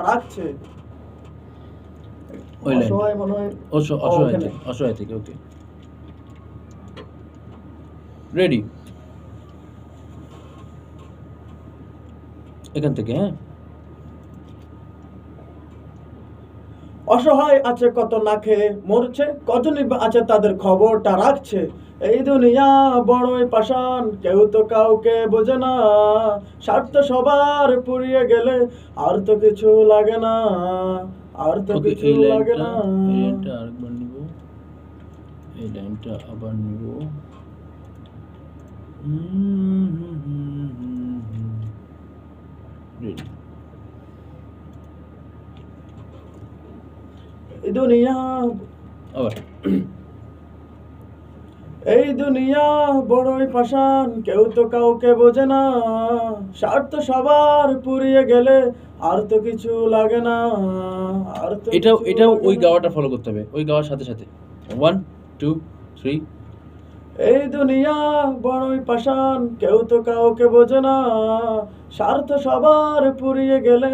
রাখছে। ওই অসহায় মনে হয় অসহায় থেকে অসহায় থেকে ওকে রেডি এখান থেকে হ্যাঁ? অসহায় আছে কত না খেয়ে মরছে কজনই আছে তাদের খবরটা রাখছে? এই দুনিয়া বড়ই পাষাণ কেউ তো কাউকে বোঝে না। স্বার্থ সবার পুড়িয়ে গেলে আর তো কিছু লাগে না আর তো কিছু লাগে না। এই লাইনটা আরেকবার নিব। এই লাইনটা আবার নিব। রেডি এই দুনিয়া আবার। এই দুনিয়া বড়ই পাষাণ কেউ তো কাউকে বোঝে না। স্বার্থ সবার পুড়িয়ে গেলে আর তো কিছু লাগে না। আর তো এটাও এটাও ওই গাওয়াটা ফলো করতে হবে। ওই গাওয়ার সাথে সাথে। ওয়ান টু থ্রি এই দুনিয়া বড়ই পাষাণ কেউ তো কাউকে বোঝে না। স্বার্থ সবার পুড়িয়ে গেলে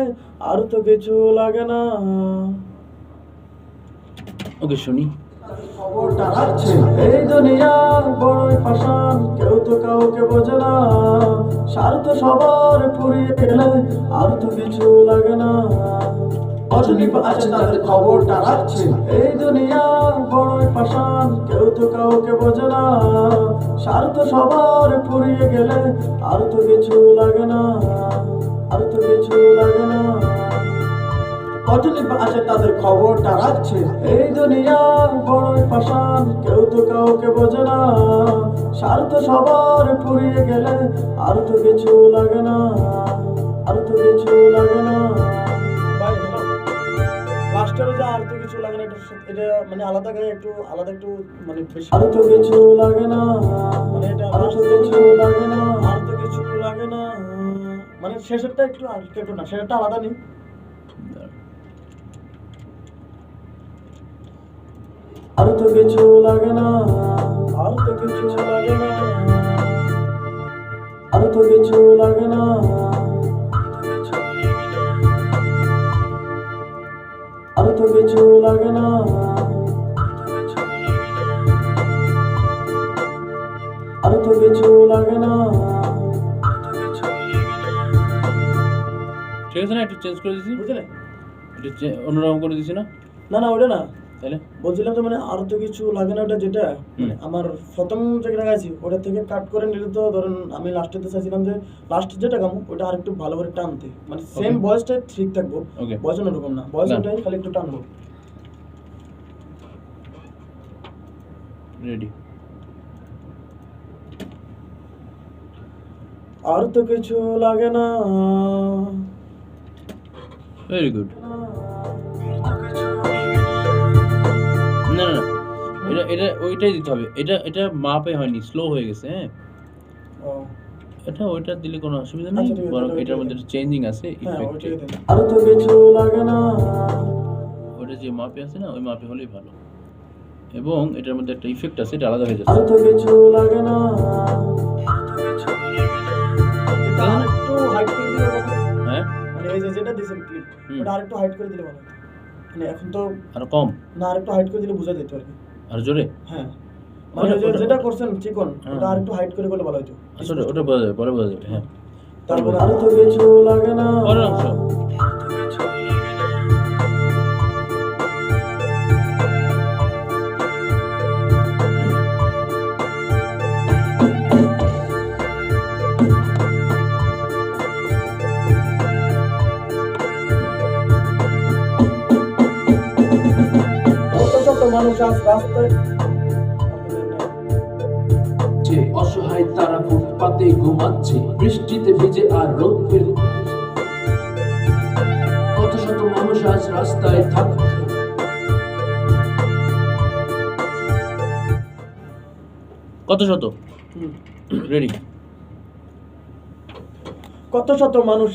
আর তো কিছু লাগে না। ওকে শুনি। এই দুনিয়া বড়ই পাষাণ কেউ তো কাউকে বোঝে না। স্বার্থ সবার পুড়িয়ে গেলে আর তো কিছু লাগে না। খবরটা রাখছে। এই দুনিয়া কেউ তো কাউকে বোঝে না। স্বার্থ সবার পুড়িয়ে গেলে আর তো কিছু লাগে না। আর তো কিছু লাগে না। বা আছে তাদের খবরটা রাখছে। এই দুনিয়া বড়ই পাষাণ কেউ তো কাউকে বোঝে না। স্বার্থ সবার পুড়িয়ে গেলে আর তো কিছু লাগে না আর তো কিছু লাগে না। লাস্টের যে আর তো কিছু লাগে না সত্যি- এটা মানে আলাদা করে একটু আলাদা একটু মানে আর তো কিছু লাগে না মানে এটা আর তো কিছু লাগে না। আর তো কিছু লাগে না। মানে শেষেরটা একটু আর একটু না শেষেরটা আলাদা নেই। আর তো কিছু লাগে না আর তো কিছু লাগে না। আর তো কিছু লাগে না আর তো কিছু লাগে না। আর তো কিছু লাগে না ঠিক আছে না একটু চেঞ্জ করে দিছি। বুঝলে? একটু অন্যরকম করে দিছি না? না না ওটা না। তাহলে বলছিলাম যে মানে আর তো কিছু লাগে না ওটা যেটা মানে আমার প্রথম যেটা গাইছি ওটা থেকে কাট করে নিলে তো ধরেন আমি লাস্টেতে চাইছিলাম যে লাস্ট যেটা গামু ওটা আর একটু ভালো করে টানতে। মানে সেম. ভয়েসটা ঠিক থাকব. ভয়েস ওরকম না ভয়েস না। ওটাই খালি একটু টানবো। রেডি আর তো কিছু লাগে না। ভেরি গুড এটা এটা ওইটাই দিতে হবে। এটা এটা মাপে হয়নি স্লো হয়ে গেছে হ্যাঁ? এটা ওইটা দিলে কোনো অসুবিধা নেই আচ্ছা, বরং এটার মধ্যে চেঞ্জিং আছে হ্যাঁ ইফেক্টে। আর তো কিছু লাগে না। ওটা যে মাপে আছে না ওই মাপে হলেই ভালো। এবং এটার মধ্যে একটা ইফেক্ট আছে এটা আলাদা হয়ে আর তো কিছু লাগে না। এটা আরেকটু হাইট করে দিলে ভালো হ্যাঁ? মানে এই যে যেটা দিয়েছেন ক্লিপ ওটা আরেকটু হাইট করে দিলে ভালো মানে এখন তো আর কম? না আরেকটু হাইট করে দিলে বোঝা যেত আর কি। আর জোরে? হ্যাঁ। মানে ওটা- যেটা করছেন চিকন ওটা আর একটু হাইট করে বলে ভালো হতো আসলে ওটা বোঝা যাবে পরে বোঝা যাবে হ্যাঁ। তারপর আর তো কিছু লাগে না মানুষ আজ রাস্তায়। অসহায় তারা ফুটপাতে ঘুমাচ্ছে বৃষ্টিতে ভিজে আর রোদ কত শত মানুষ আজ রাস্তায় থাকছে। কত শত? রেডি কত শত মানুষ